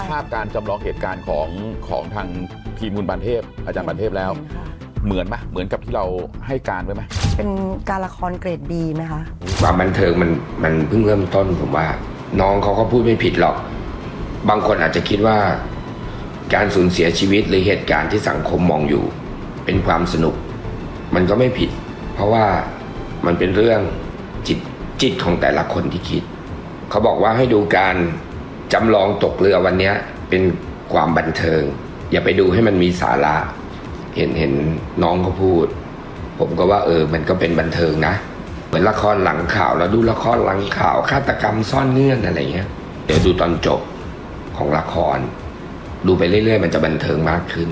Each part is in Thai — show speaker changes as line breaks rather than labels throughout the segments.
ใช่
ภาพการจำลองเหตุการณ์ของของทางทีมคุณปานเทพอาจารย์ปานเทพแล้ว
เห็นค่ะ
เหมือนไหมเหมือนกับที่เราให้การไว้ไหม
เป็นการละครเกรดบีไหมคะ
ความบันเทิงมันมันเพิ่งเริ่มต้นผมว่า น้องเขาก็พูดไม่ผิดหรอก บางคนอาจจะคิดว่า การสูญเสียชีวิตหรือเหตุการณ์ที่สังคมมองอยู่ เป็นความสนุก มันก็ไม่ผิด เพราะว่ามันเป็นเรื่องจิตจิตของแต่ละคนที่คิด เขาบอกว่าให้ดูการ จำลองตกเรือวันนี้เป็นความบันเทิง อย่าไปดูให้มันมีสาระ เห็นเห็นน้องเขาพูด ผมก็ว่าเออมันก็เป็นบันเทิงนะ เหมือนละครหลังข่าวเราดูละครหลังข่าวฆาตกรรมซ่อนเงื่อนอะไรเงี้ยเดี๋ยวดูตอนจบของละคร ดูไปเรื่อยๆ มันจะบันเทิงมากขึ้น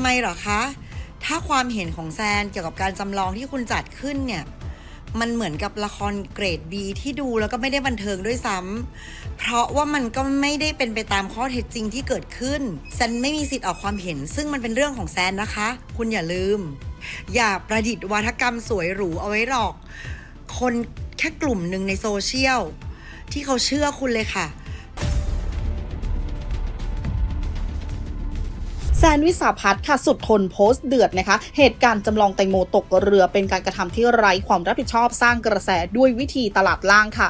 ำ
ไมหรอคะ ถ้าความเห็นของแซนเกี่ยวกับการจำลองที่คุณจัดขึ้นเนี่ยมันเหมือนกับละครเกรด B ที่ดูแล้วก็ไม่ได้บันเทิงด้วยซ้ำ เพราะว่ามันก็ไม่ได้เป็นไปตามข้อเท็จจริงที่เกิดขึ้นแซนไม่มีสิทธิ์ออกความเห็น ซึ่งมันเป็นเรื่องของแซนนะคะ คุณอย่าลืม อย่าประดิษฐ์วาทกรรมสวยหรูเอาไว้หรอก คนแค่กลุ่มหนึ่งในโซเชียลที่เขาเชื่อคุณเลยค่ะ
นวิสาพัฒน์ค่ะสุดทนโพสต์เดือดนะคะ เหตุการณ์จำลองแตงโมตกเรือเป็นการกระทำที่ไร้ความรับผิดชอบสร้างกระแสด้วยวิธีตลาดล่างค่ะ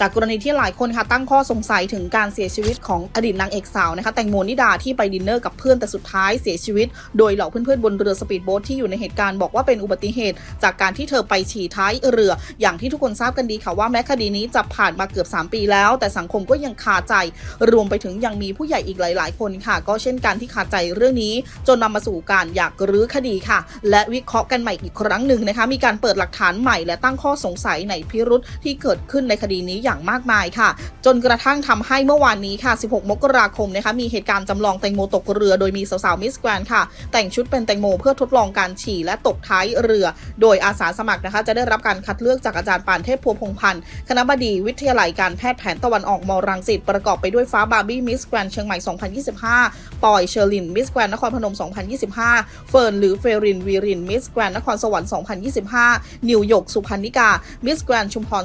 จากกรณีที่หลายคนค่ะตั้งข้อสงสัยถึงการเสียชีวิตของอดีตนางเอกสาวนะคะแตงโมนิดาที่ไปดินเนอร์กับเพื่อนแต่สุดท้ายเสียชีวิต โดยเหล่าเพื่อนๆบนเรือสปีดโบ๊ทที่อยู่ในเหตุการณ์บอกว่าเป็นอุบัติเหตุ จากการที่เธอไปฉี่ท้ายเรือ อย่างที่ทุกคนทราบกันดีค่ะว่าแม้คดีนี้จะผ่านมาเกือบ 3 ปีแล้ว แต่สังคมก็ยังคาใจ รวมไปถึงยังมีผู้ใหญ่อีกหลาย ๆ คนค่ะ ก็เช่นกันที่คาใจเรื่องนี้ จนนำมาสู่การอยากรื้อคดีค่ะ และวิเคราะห์กันใหม่อีกครั้งหนึ่งนะคะมีการเปิดหลักฐานใหม่และตั้งข้อสงสัยในพิรุษที่เกิดขึ้นในคดีนี้อย่างมากมายค่ะ จนกระทั่งทำให้เมื่อวานนี้ค่ะ 16 มกราคมนะคะมีเหตุการณ์จำลองแตงโมตกเรือ โดยมีสาวๆมิสแกรนค่ะ แต่งชุดเป็นแตงโมเพื่อทดลองการฉี่และตกท้ายเรือ โดยอาสาสมัครนะคะ จะได้รับการคัดเลือกจากอาจารย์ปานเทพพัวพงพันธ์คณะบดีวิทยาลัยการแพทย์แผนตะวันออกมรังสิตประกอบไปด้วยฟ้าบาร์บี้มิสแกรนเชียงใหม่ 2025 ปอยเชอร์ลินมิสแกรนนครพนม 2025 เฟิร์นหรือเฟรินวีรินมิสแกรนนครสวรรค์ 2025 นิวหยกสุพรรณิกามิสแกรนชุมพร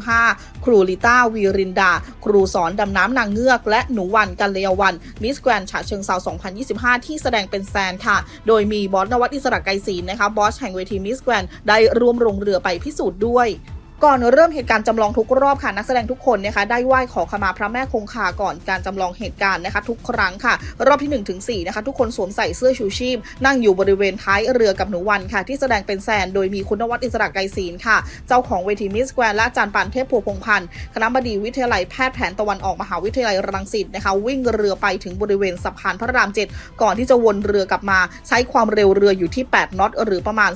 2025 ครูลิต้าวีรินดา ครูสอนดำน้ำนางเงือก และหนูวันกันเลยวันมิสแกรนฉะเชิงเซา2025 ที่แสดงเป็นแซนค่ะ โดยมีบอสนวัตอิสระไกรศรีนะคะบอสแห่งเวทีมิสแกรนได้ร่วมลงเรือไปพิสูจน์ด้วย ก่อนเริ่มเหตุการณ์จำลองทุกรอบค่ะนักแสดงทุกคนนะคะได้ไหว้ขอขมาพระแม่คงคาก่อนการจำลองเหตุการณ์นะคะ ทุกครั้งค่ะ รอบที่1ถึง4นะคะทุกคนสวมใส่เสื้อชูชีพ นั่งอยู่บริเวณท้ายเรือกับหนูวันค่ะ ที่แสดงเป็นแซนโดยมีคุณนวัตอิสระไกรศีลค่ะ เจ้าของเวทีมิสแกรนและอาจารย์ปานเทพพัวพงพันธ์คณะบดีวิทยาลัยแพทย์แผนตะวันออกมหาวิทยาลัยรังสิตนะคะ วิ่งเรือไปถึงบริเวณสะพานพระรามเจ็ดก่อนที่จะวนเรือกลับมา ใช้ความเร็วเรืออยู่ที่ 8น็อตหรือประมาณ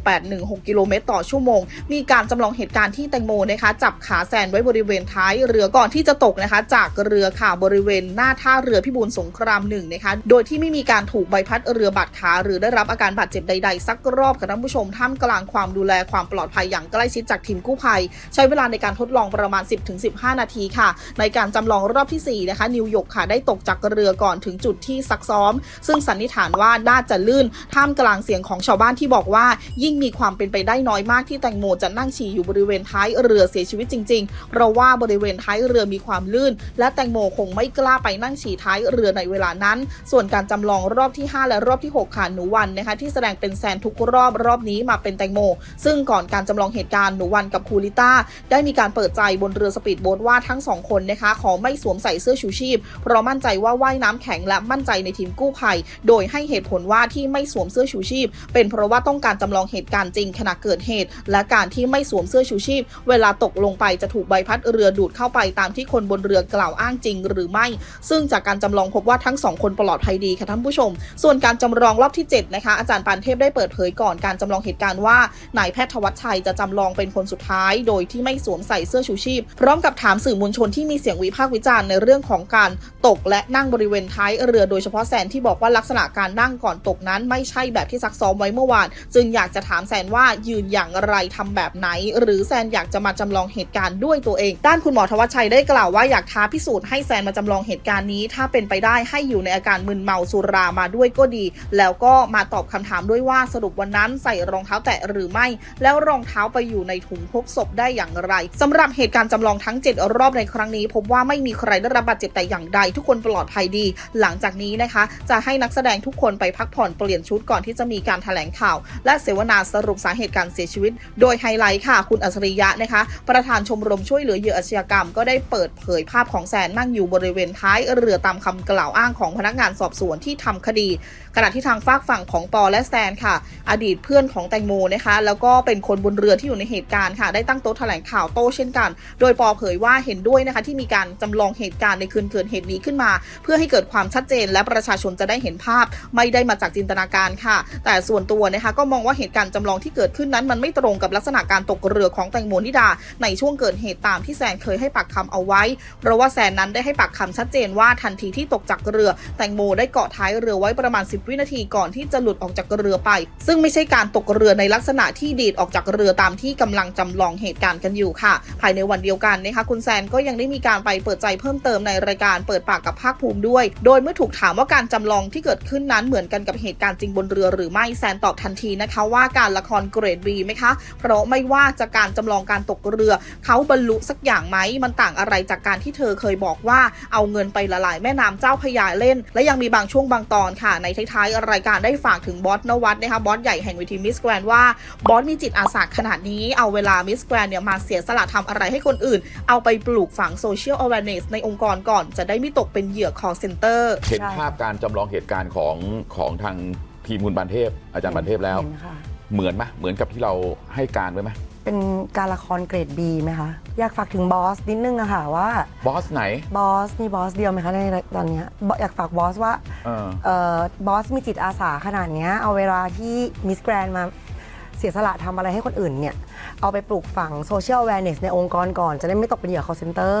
14.816 กิโลเมตรต่อชั่วโมง มีการจำลองเหตุการณ์ที่แตงโมนะคะ จับขาแซนไว้บริเวณท้ายเรือก่อนที่จะตกนะคะ จากเรือค่ะบริเวณหน้าท่าเรือพิบูลสงครามหนึ่งนะคะ โดยที่ไม่มีการถูกใบพัดเรือบาดขา หรือได้รับอาการบาดเจ็บใด ๆ สักรอบค่ะท่านผู้ชมท่ามกลางความดูแลความปลอดภัยอย่างใกล้ชิดจากทีมกู้ภัย ใช้เวลาในการทดลองประมาณ 10-15 นาทีค่ะ ในการจำลองรอบที่4นะคะนิวยอร์กค่ะได้ตกจากเรือก่อนถึงจุดที่ซักซ้อม ซึ่งสันนิษฐานว่าน่าจะลื่นท่ามกลางเสียงของชาวบ้านที่บอกว่า ยิ่งมีความเป็นไปได้น้อยมากที่แตงโมจะนั่งฉี่อยู่บริเวณท้ายเรือเสียชีวิตจริง ๆ เพราะว่าบริเวณท้ายเรือมีความลื่น และแตงโมคงไม่กล้าไปนั่งฉี่ท้ายเรือในเวลานั้น ส่วนการจำลองรอบที่ 5 และรอบที่ 6 ค่ะหนูวันนะคะที่แสดงเป็นแซนทุกรอบรอบนี้มาเป็นแตงโม ซึ่งก่อนการจำลองเหตุการณ์หนูวันกับคูลิต้าได้มีการเปิดใจบนเรือสปีดโบ๊ทว่าทั้งสองคนนะคะขอไม่สวมใส่เสื้อชูชีพ เพราะมั่นใจว่าว่ายน้ำแข็งและมั่นใจในทีมกู้ภัย โดยให้เหตุผลว่าที่ไม่สวมเสื้อชูชีพ เป็นเพราะว่าต้องการจำลองเหตุการณ์จริงขณะเกิดเหตุ และการที่ไม่สวมเสื้อชูชีพ เวลาตกลงไปจะถูกใบพัดเรือดูดเข้าไปตามที่คนบนเรือกล่าวอ้างจริงหรือไม่ ซึ่งจากการจำลองพบว่าทั้งสองคนปลอดภัยดีค่ะท่านผู้ชม ส่วนการจำลองรอบที่7นะคะอาจารย์ปานเทพได้เปิดเผยก่อนการจำลองเหตุการณ์ว่านายแพทย์ธวัชชัยจะจำลองเป็นคนสุดท้าย โดยที่ไม่สวมใส่เสื้อชูชีพ พร้อมกับถามสื่อมวลชนที่มีเสียงวิพากษ์วิจารณ์ในเรื่องของการตกและนั่งบริเวณท้ายเรือโดยเฉพาะแซนที่บอกว่าลักษณะการนั่งก่อนตกนั้น ไม่ใช่แบบที่ซักซ้อมไว้เมื่อวาน จึงอยากจะถามแซนว่ายืนอย่างไรทำแบบไหนหรือแซนอยากจะมาจำลองเหตุการณ์ด้วยตัวเอง ด้านคุณหมอธวัชชัยได้กล่าวว่าอยากท้าพิสูจน์ให้แซนมาจำลองเหตุการณ์นี้ ถ้าเป็นไปได้ให้อยู่ในอาการมึนเมาสุรามาด้วยก็ดี แล้วก็มาตอบคำถามด้วยว่าสรุปวันนั้นใส่รองเท้าแตะหรือไม่ แล้วรองเท้าไปอยู่ในถุงพบศพได้อย่างไรสำหรับเหตุการณ์จำลองทั้ง 7 รอบในครั้งนี้พบว่าไม่มีใครได้รับบาดเจ็บแต่อย่างใด ทุกคนปลอดภัยดี หลังจากนี้นะคะ จะให้นักแสดงทุกคนไปพักผ่อนเปลี่ยนชุดก่อนที่จะมีการแถลงข่าว และเสวนาสรุปสาเหตุการเสียชีวิต โดยไฮไลท์ค่ะคุณอัจฉริยะนะคะ ประธานชมรมช่วยเหลือเหยื่ออาชญากรรม ก็ได้เปิดเผยภาพของแซนนั่งอยู่บริเวณท้ายเรือตามคำกล่าวอ้างของพนักงานสอบสวนที่ทำคดี ขณะที่ทางฝากฝั่งของปอและแซนค่ะ อดีตเพื่อนของแตงโมนะคะ แล้วก็เป็นคนบนเรือที่อยู่ในเหตุการณ์ค่ะ ได้ตั้งโต๊ะแถลงข่าวโต้เช่นกัน โดยปอเผยว่าเห็นด้วยนะคะที่มีการจำลองเหตุการณ์ในคืนเกิดเหตุนี้ขึ้นมา เพื่อให้เกิดความชัดเจน และประชาชนจะได้เห็นภาพ ไม่ได้มาจากจินตนาการค่ะ แต่ส่วนตัวนะคะก็มองว่าเหตุการณ์จำลองที่เกิดขึ้นนั้นมันไม่ตรงกับลักษณะการตกเรือของแตงโมนิดา ในช่วงเกิดเหตุตามที่แซนเคยให้ปากคำเอาไว้ เพราะว่าแซนนั้นได้ให้ปากคำชัดเจนว่าทันทีที่ตกจากเรือ แตงโมได้เกาะท้ายเรือไว้ประมาณ 10 วินาทีก่อนที่จะหลุดออกจากเรือไป ซึ่งไม่ใช่การตกเรือในลักษณะที่ดีดออกจากเรือตามที่กำลังจำลองเหตุการณ์กันอยู่ค่ะ ภายในวันเดียวกันนะคะคุณแซนก็ยังได้มีการไปเปิดใจเพิ่มเติมในรายการเปิดปากกับภาคภูมิด้วย โดยเมื่อถูกถามว่าการจำลองที่เกิดขึ้นนั้นเหมือนกันกับเหตุการณ์จริงบนเรือหรือไม่แซนตอบทันทีนะคะว่าการละครเกรดบีไหมคะ เพราะไม่ว่าจะการจำลองการตกเรือ เขาบรรลุสักอย่างไหมมันต่างอะไรจากการที่เธอเคยบอกว่าเอาเงินไปละลายแม่น้ำเจ้าพระยาเล่น และยังมีบางช่วงบางตอนค่ะ ในท้ายๆรายการได้ฝากถึงบอสนวัตนะคะบอสใหญ่แห่งเวทีมิสแกรนว่าบอสมีจิตอาสาขนาดนี้เอาเวลามิสแกรนเนี่ยมาเสียสละทำอะไรให้คนอื่น เอาไปปลูกฝังโซเชียล awareness ในองค์กรก่อนจะได้ไม่ตกเป็นเหยื่อ call center
เห็น
ใช่
ภาพการจำลองเหตุการณ์ของของทางทีมคุณปานเทพ อาจารย์ปานเทพแล้ว
เห็นค่ะ
เหมือนไหมเหมือนกับที่เราให้การไว้ไหม
เป็นการละครเกรดบีไหมคะ อยากฝากถึงบอสนิดนึงอะค่ะว่า
บอสไหน
บอสมีบอสเดียวไหมคะในตอนเนี้ยบอสอยากฝากบอสว่า
เออ
เอ่อบอสมีจิตอาสาขนาดเนี้ยเอาเวลาที่มิสแกรนมาเสียสละทำอะไรให้คนอื่นเนี่ย เอาไปปลูกฝังโซเชียล awareness ในองค์กรก่อนจะได้ไม่ตกเป็นเหยื่อ call center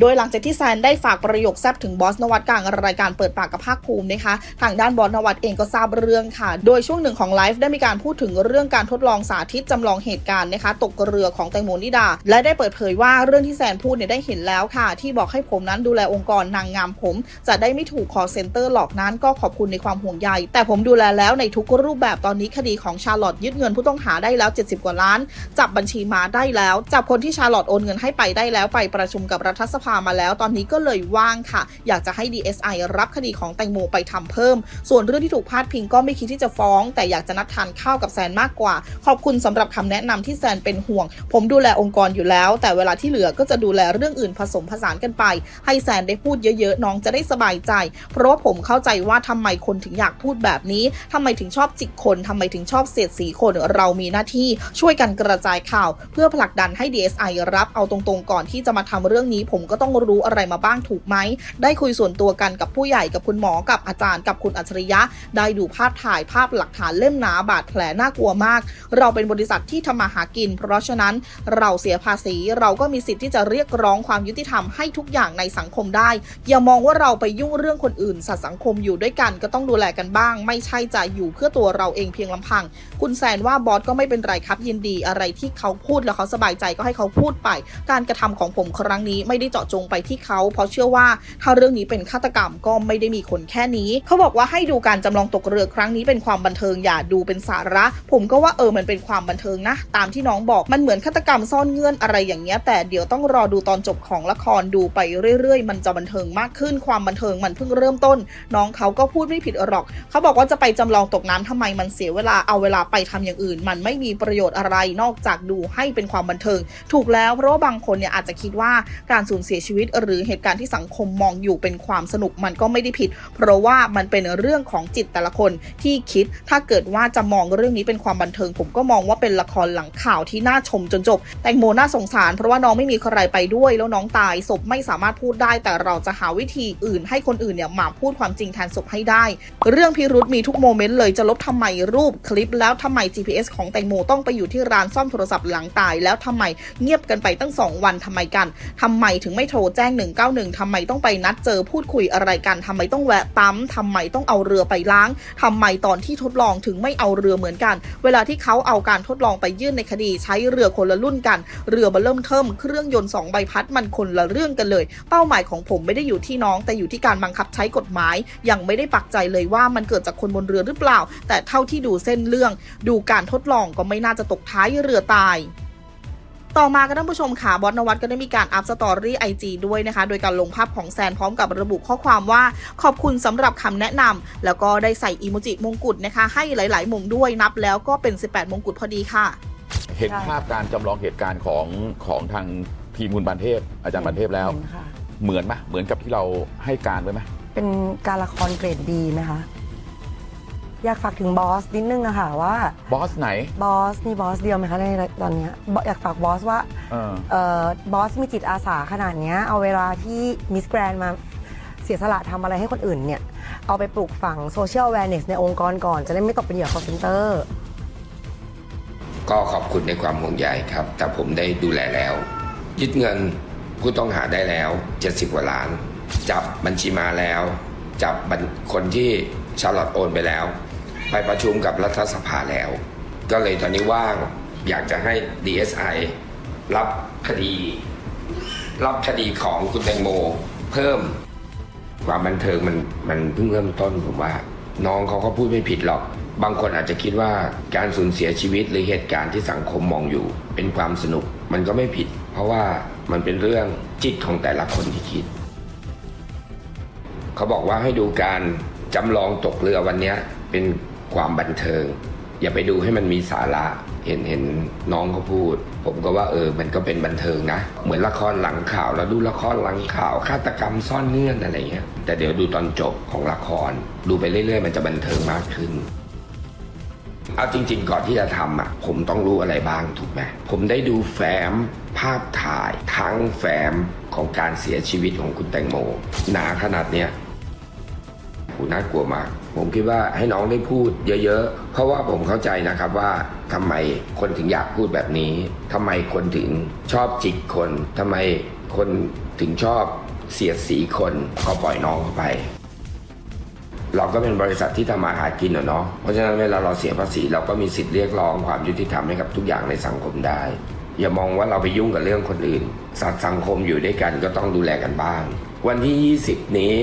โดยหลังจากที่แซนได้ฝากประโยคแซบถึงบอสนวัตกลางรายการเปิดปากกับภาคภูมินะคะทางด้านบอสนวัตเองก็ทราบเรื่องค่ะ โดยช่วงหนึ่งของไลฟ์ได้มีการพูดถึงเรื่องการทดลองสาธิตจำลองเหตุการณ์นะคะ ตกเรือของแตงโมนิดา และได้เปิดเผยว่าเรื่องที่แซนพูดเนี่ยได้เห็นแล้วค่ะ ที่บอกให้ผมนั้นดูแลองค์กรนางงามผม จะได้ไม่ถูกคอเซ็นเตอร์หลอกนั้นก็ขอบคุณในความห่วงใยแต่ผมดูแลแล้วในทุกรูปแบบตอนนี้คดีของชาร์ลอตยึดเงินผู้ต้องหาได้แล้ว 70 กว่าล้าน จับบัญชีมาได้แล้วจับคนที่ชาร์ลอตโอนเงินให้ไปได้แล้วไปประชุมกับรัฐสภามาแล้ว ตอนนี้ก็เลยว่างค่ะ อยากจะให้ DSI รับคดีของแตงโมไปทำเพิ่ม ส่วนเรื่องที่ถูกพาดพิงก็ไม่คิดที่จะฟ้อง แต่อยากจะนัดทานข้าวกับแซนมากกว่า ขอบคุณสำหรับคำแนะนำที่แซนเป็นห่วง ผมดูแลองค์กรอยู่แล้ว แต่เวลาที่เหลือก็จะดูแลเรื่องอื่นผสมผสานกันไป ให้แซนได้พูดเยอะๆ น้องจะได้สบายใจ เพราะว่าผมเข้าใจว่าทำไมคนถึงอยากพูดแบบนี้ทำไมถึงชอบจิกคนทำไมถึงชอบเสียดสีคนเรามีหน้าที่ช่วยกันกระจายข่าว เพื่อผลักดันให้ DSI รับเอาตรงๆ ก่อนที่จะมาทำเรื่องนี้ผมก็ต้องรู้อะไรมาบ้างถูกไหม ได้คุยส่วนตัวกันกับผู้ใหญ่กับคุณหมอกับอาจารย์กับคุณอัจฉริยะ ได้ดูภาพถ่ายภาพหลักฐานเล่มหนาบาดแผลน่ากลัวมาก เราเป็นบริษัทที่ทำมาหากิน เพราะฉะนั้นเราเสียภาษีเราก็มีสิทธิ์ที่จะเรียกร้องความยุติธรรมให้ทุกอย่างในสังคมได้ อย่ามองว่าเราไปยุ่งเรื่องคนอื่น สัตว์สังคมอยู่ด้วยกันก็ต้องดูแลกันบ้าง ไม่ใช่จะอยู่เพื่อตัวเราเองเพียงลำพัง คุณแซนว่าบอสก็ไม่เป็นไรครับยินดีอะไรที่เขาพูดแล้วเขาสบายใจก็ให้เขาพูดไป การกระทำของผมครั้งนี้ไม่ได้จาะจงไปที่เขา เพราะเชื่อว่าถ้าเรื่องนี้เป็นฆาตกรรมก็ไม่ได้มีคนแค่นี้ เขาบอกว่าให้ดูการจำลองตกเรือครั้งนี้เป็นความบันเทิงอย่าดูเป็นสาระ ผมก็ว่าเออมันเป็นความบันเทิงนะ ตามที่น้องบอกมันเหมือนฆาตกรรมซ่อนเงื่อนอะไรอย่างเงี้ยแต่เดี๋ยวต้องรอดูตอนจบของละครดูไปเรื่อยๆ มันจะบันเทิงมากขึ้นความบันเทิงมันเพิ่งเริ่มต้น น้องเขาก็พูดไม่ผิดหรอก เขาบอกว่าจะไปจำลองตกน้ำทำไมมันเสียเวลาเอาเวลาไปทำอย่างอื่น มันไม่มีประโยชน์อะไรนอกจากดูให้เป็นความบันเทิง ถูกแล้วเพราะว่าบางคนเนี่ยอาจจะคิดว่าการสูญเสียชีวิต หรือเหตุการณ์ที่สังคมมองอยู่เป็นความสนุกมันก็ไม่ได้ผิด เพราะว่ามันเป็นเรื่องของจิตแต่ละคนที่คิดถ้าเกิดว่าจะมองเรื่องนี้เป็นความบันเทิง ผมก็มองว่าเป็นละครหลังข่าวที่น่าชมจนจบ แตงโมน่าสงสาร เพราะว่าน้องไม่มีใครไปด้วย แล้วน้องตายศพไม่สามารถพูดได้ แต่เราจะหาวิธีอื่น ให้คนอื่นเนี่ยมาพูดความจริงแทนศพให้ได้ เรื่องพิรุษมีทุกโมเมนต์เลยจะลบทำไมรูปคลิป แล้วทำไม GPS ของแตงโมต้องไปอยู่ที่ร้านซ่อมโทรศัพท์หลังตาย แล้วทำไมเงียบกันไปตั้ง 2 วันทำไมกันทำไมถึงไม่โทรแจ้ง 191ทำไมต้องไปนัดเจอพูดคุยอะไรกันทำไมต้องแวะปั๊มทำไมต้องเอาเรือไปล้างทำไมตอนที่ทดลองถึงไม่เอาเรือเหมือนกัน เวลาที่เขาเอาการทดลองไปยื่นในคดีใช้เรือคนละรุ่นกัน เรือมาเริ่มเทิมเครื่องยนต์สองใบพัดมันคนละเรื่องกันเลย เป้าหมายของผมไม่ได้อยู่ที่น้อง แต่อยู่ที่การบังคับใช้กฎหมาย ยังไม่ได้ปักใจเลยว่ามันเกิดจากคนบนเรือหรือเปล่า แต่เท่าที่ดูเส้นเรื่อง ดูการทดลองก็ไม่น่าจะตกท้ายเรือตาย ต่อมาก็ท่านผู้ชมค่ะบอสนวัตก็ได้มีการอัพสตอรี่ไอจด้วยนะคะ โดยการลงภาพของแซนพร้อมกับระบุข้อความว่าขอบคุณสำหรับคำแนะนำแล้วก็ได้ใส่อีโมจิมงกุฎนะคะ ให้หลาย ๆมุมด้วยนับแล้วก็เป็น 18 มงกุฎพอดีค่ะ
เห็น
ใช่
ภาพการจำลองเหตุการณ์ของของทางทีมคุณปานเทพ อาจารย์ปานเทพแล้ว
เห็นค่ะ
เหมือนไหมเหมือนกับที่เราให้การไว้ไหม
เป็นการละครเกรดดีไหมคะ อยากฝากถึงบอสนิดนึงอะค่ะว่า
บอสไหน
บอสมีบอสเดียวไหมคะในตอนเนี้ยบอสอยากฝากบอสว่า
เออ
เอ่อบอสมีจิตอาสาขนาดเนี้ยเอาเวลาที่มิสแกรนมาเสียสละทำอะไรให้คนอื่นเนี่ย เอาไปปลูกฝังโซเชียลแวร์เนสในองค์กรก่อนจะได้ไม่ตกเป็นเหยื่อคอร์เซนเตอร์
ก็ขอบคุณในความห่วงใยครับ แต่ผมได้ดูแลแล้ว ยึดเงินผู้ต้องหาได้แล้ว 70กว่าล้าน จับบัญชีมาแล้ว จับบัญคนที่ชาร์ลอตโอนไปแล้ว ไปประชุมกับรัฐสภาแล้ว ก็เลยตอนนี้ว่างอยากจะให้ DSI รับคดี รับคดีของคุณแตงโมเพิ่ม ความบันเทิงมันมันเพิ่งเริ่มต้นผมว่า น้องเขาก็พูดไม่ผิดหรอก บางคนอาจจะคิดว่าการสูญเสียชีวิตหรือเหตุการณ์ที่สังคมมองอยู่ เป็นความสนุกมันก็ไม่ผิด เพราะว่ามันเป็นเรื่องจิตของแต่ละคนที่คิด เขาบอกว่าให้ดูการจำลองตกเรือวันนี้เป็น ความบันเทิง อย่าไปดูให้มันมีสาระเห็นเห็นน้องเขาพูด ผมก็ว่าเออมันก็เป็นบันเทิงนะ เหมือนละครหลังข่าวเราดูละครหลังข่าวฆาตกรรมซ่อนเงื่อนอะไรเงี้ยแต่เดี๋ยวดูตอนจบของละคร ดูไปเรื่อยๆ มันจะบันเทิงมากขึ้นเอาจริง ๆ ก่อนที่จะทำอะผมต้องรู้อะไรบ้างถูกไหมผมได้ดูแฟ้มภาพถ่าย ทั้งแฟ้มของการเสียชีวิตของคุณแตงโมหนาขนาดเนี้ย หน่ากลัวมาก ผมคิดว่าให้น้องได้พูดเยอะๆ เพราะว่าผมเข้าใจนะครับว่าทำไมคนถึงอยากพูดแบบนี้ทำไมคนถึงชอบจิกคนทำไมคนถึงชอบเสียดสีคนก็ปล่อยน้องเข้าไป เราก็เป็นบริษัทที่ทำมาหากินอเนาะเพราะฉะนั้นเวลาเราเสียภาษีเราก็มีสิทธิ์เรียกร้องความยุติธรรมให้กับทุกอย่างในสังคมได้อย่ามองว่าเราไปยุ่งกับเรื่องคนอื่น สัตว์สังคมอยู่ด้วยกันก็ต้องดูแลกันบ้าง วันที่ 20 นี้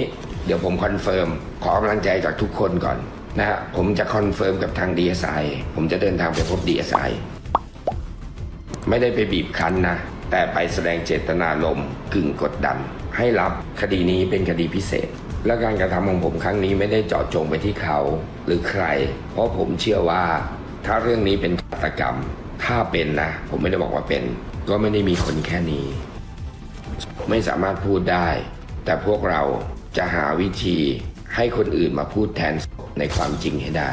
เดี๋ยวผมคอนเฟิร์มขอกำลังใจจากทุกคนก่อนนะฮะผมจะคอนเฟิร์มกับทาง DSI ผมจะเดินทางไปพบ DSI ไม่ได้ไปบีบคั้นนะ แต่ไปแสดงเจตนารมณ์กึ่งกดดัน ให้รับคดีนี้เป็นคดีพิเศษ และการกระทำของผมครั้งนี้ไม่ได้เจาะจงไปที่เขา หรือใคร เพราะผมเชื่อว่า ถ้าเรื่องนี้เป็นฆาตกรรม ถ้าเป็นนะ ผมไม่ได้บอกว่าเป็น ก็ไม่ได้มีคนแค่นี้ ไม่สามารถพูดได้ แต่พวกเรา จะหาวิธีให้คนอื่นมาพูดแทนในความจริงให้ได้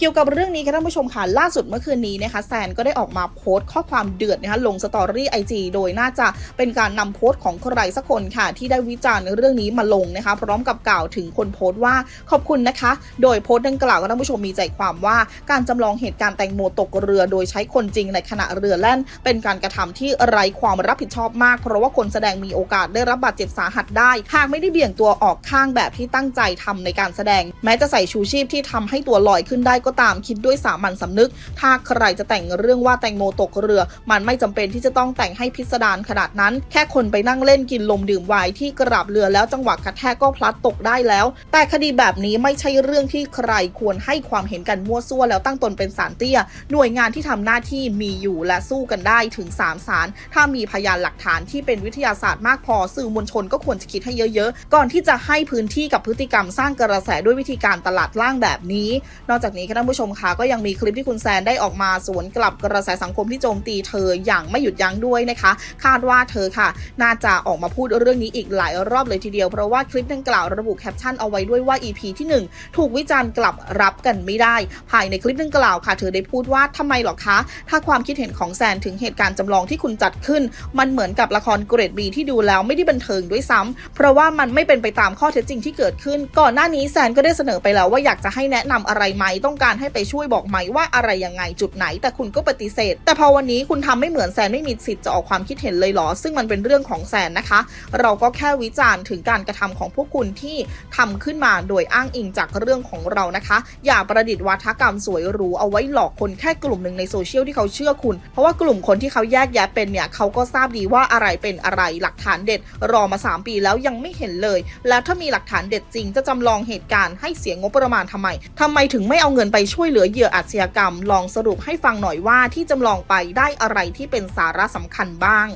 เกี่ยวกับเรื่องนี้ค่ะท่านผู้ชมค่ะล่าสุดเมื่อคืนนี้นะคะแซนก็ได้ออกมาโพสต์ข้อความเดือดนะคะลงสตอรี่ไอจีโดยน่าจะเป็นการนำโพสต์ของใครสักคนค่ะ ที่ได้วิจารณ์เรื่องนี้มาลงนะคะ พร้อมกับกล่าวถึงคนโพสต์ว่าขอบคุณนะคะ โดยโพสต์ดังกล่าวก็ท่านผู้ชมมีใจความว่าการจำลองเหตุการณ์แตงโมตกเรือ โดยใช้คนจริงในขณะเรือแล่น เป็นการกระทำที่ไร้ความรับผิดชอบมาก เพราะว่าคนแสดงมีโอกาสได้รับบาดเจ็บสาหัสได้ หากไม่ได้เบี่ยงตัวออกข้างแบบที่ตั้งใจทำในการแสดง แม้จะใส่ชูชีพที่ทำให้ตัวลอยขึ้นได้ก็ตามคิดด้วยสามัญสำนึก ถ้าใครจะแต่งเรื่องว่าแตงโมตกเรือ มันไม่จำเป็นที่จะต้องแต่งให้พิสดารขนาดนั้น แค่คนไปนั่งเล่นกินลมดื่มไวน์ที่กราบเรือแล้วจังหวะกระแทกก็พลัดตกได้แล้ว แต่คดีแบบนี้ไม่ใช่เรื่องที่ใครควรให้ความเห็นกันมั่วซั่วแล้วตั้งตนเป็นสารเตี้ย หน่วยงานที่ทำหน้าที่มีอยู่และสู้กันได้ถึง 3 ศาลถ้ามีพยานหลักฐานที่เป็นวิทยาศาสตร์มากพอสื่อมวลชนก็ควรจะคิดให้เยอะๆ ก่อนที่จะให้พื้นที่กับพฤติกรรมสร้างกระแสด้วยวิธีการตลาดล่างแบบนี้ นอกจากนี้คท่านผู้ชมคะก็ยังมีคลิปที่คุณแซนได้ออกมาสวนกลับกระแสสังคมที่โจมตีเธออย่างไม่หยุดยั้งด้วยนะคะ คาดว่าเธอค่ะ น่าจะออกมาพูดเรื่องนี้อีกหลายรอบเลยทีเดียว เพราะว่าคลิปดังกล่าวระบุแคปชั่นเอาไว้ด้วยว่า EP ที่ 1 ถูกวิจารณ์กลับรับกันไม่ได้ ภายในคลิปดังกล่าวค่ะ เธอได้พูดว่าทำไมหรอคะ ถ้าความคิดเห็นของแซนถึงเหตุการณ์จำลองที่คุณจัดขึ้น มันเหมือนกับละครเกรดบีที่ดูแล้วไม่ได้บันเทิงด้วยซ้ำเพราะว่ามันไม่เป็นไปตามข้อเท็จจริงที่เกิดขึ้น ก่อนหน้านี้แซนก็ได้เสนอไปแล้วว่าอยากจะให้แนะนำอะไรไหมต้องการให้ไปช่วยบอกไหมว่าอะไรยังไงจุดไหน แต่คุณก็ปฏิเสธ แต่พอวันนี้คุณทำไม่เหมือนแซนไม่มีสิทธิ์จะออกความคิดเห็นเลยเหรอ ซึ่งมันเป็นเรื่องของแซนนะคะ เราก็แค่วิจารณ์ถึงการกระทำของพวกคุณที่ทำขึ้นมาโดยอ้างอิงจากเรื่องของเรานะคะ อย่าประดิษฐ์วาทกรรมสวยหรูเอาไว้หลอกคนแค่กลุ่มหนึ่งในโซเชียลที่เขาเชื่อคุณ เพราะว่ากลุ่มคนที่เขาแยกแยะเป็นเนี่ยเขาก็ทราบดีว่าอะไรเป็นอะไรหลักฐานเด็ด รอมา 3 ปีแล้วยังไม่เห็นเลย แล้วถ้ามีหลักฐานเด็ดจริง จะจำลองเหตุการณ์ให้เสียงบประมาณทำไมทำไมถึงไม่เอาเงินไปช่วยเหลือเหยื่ออาชญากรรม ลองสรุปให้ฟังหน่อยว่าที่จำลองไปได้อะไรที่เป็นสาระสำคัญบ้าง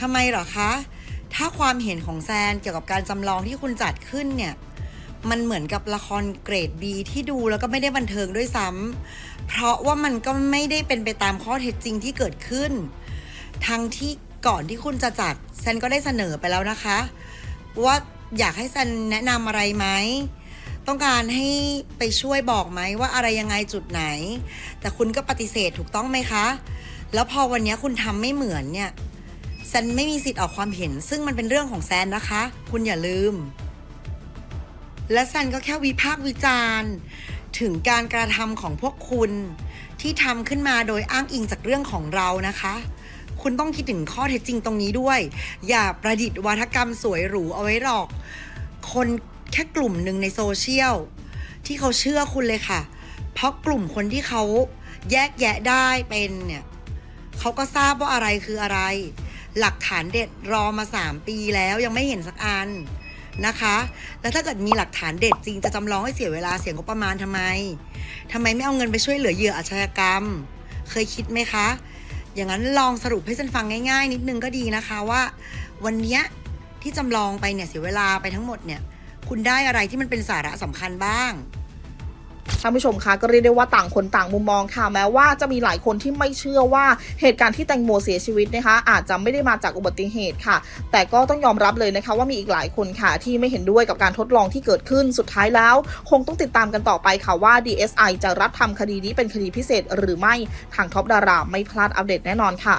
ทำไมเหรอคะ ถ้าความเห็นของแซนเกี่ยวกับการจำลองที่คุณจัดขึ้นเนี่ย มันเหมือนกับละครเกรด B ที่ดูแล้วก็ไม่ได้บันเทิงด้วยซ้ำเพราะว่ามันก็ไม่ได้เป็นไปตามข้อเท็จจริงที่เกิดขึ้น ทั้งที่ก่อนที่คุณจะจัดแซนก็ได้เสนอไปแล้วนะคะ ว่าอยากให้แซนแนะนำอะไรไหม ต้องการให้ไปช่วยบอกไหมว่าอะไรยังไงจุดไหน แต่คุณก็ปฏิเสธถูกต้องไหมคะ แล้วพอวันนี้คุณทำไม่เหมือนเนี่ยแซนไม่มีสิทธิ์ออกความเห็น ซึ่งมันเป็นเรื่องของแซนนะคะ คุณอย่าลืม และแซนก็แค่วิพากษ์วิจารณ์ ถึงการกระทำของพวกคุณ ที่ทำขึ้นมาโดยอ้างอิงจากเรื่องของเรานะคะคุณต้องคิดถึงข้อเท็จจริงตรงนี้ด้วย อย่าประดิษฐ์วาทกรรมสวยหรูเอาไว้หรอก คน แค่กลุ่มหนึ่งในโซเชียลที่เขาเชื่อคุณเลยค่ะ เพราะกลุ่มคนที่เขาแยกแยะได้เป็นเนี่ยเขาก็ทราบว่าอะไรคืออะไร หลักฐานเด็ดรอมา 3 ปีแล้วยังไม่เห็นสักอันนะคะ แล้วถ้าเกิดมีหลักฐานเด็ดจริงจะจำลองให้เสียเวลาเสียงบประมาณทำไมทำไมไม่เอาเงินไปช่วยเหลือเหยื่ออาชญากรรม เคยคิดไหมคะ อย่างนั้นลองสรุปให้ฉันฟังง่าย ๆ นิดนึงก็ดีนะคะว่า วันนี้ที่จำลองไปเนี่ยเสียเวลาไปทั้งหมดเนี่ย คุณได้อะไรที่มันเป็นสาระสำคัญบ้าง
ท่านผู้ชมคะก็เรียกได้ว่าต่างคนต่างมุมมองค่ะแม้ว่าจะมีหลายคนที่ไม่เชื่อว่าเหตุการณ์ที่แตงโมเสียชีวิตนะคะ อาจจะไม่ได้มาจากอุบัติเหตุค่ะ แต่ก็ต้องยอมรับเลยนะคะ ว่ามีอีกหลายคนค่ะ ที่ไม่เห็นด้วยกับการทดลองที่เกิดขึ้นสุดท้ายแล้ว คงต้องติดตามกันต่อไปค่ะว่า DSI จะรับทำคดีนี้เป็นคดีพิเศษหรือไม่ทางท็อปดาราไม่พลาดอัปเดตแน่นอนค่ะ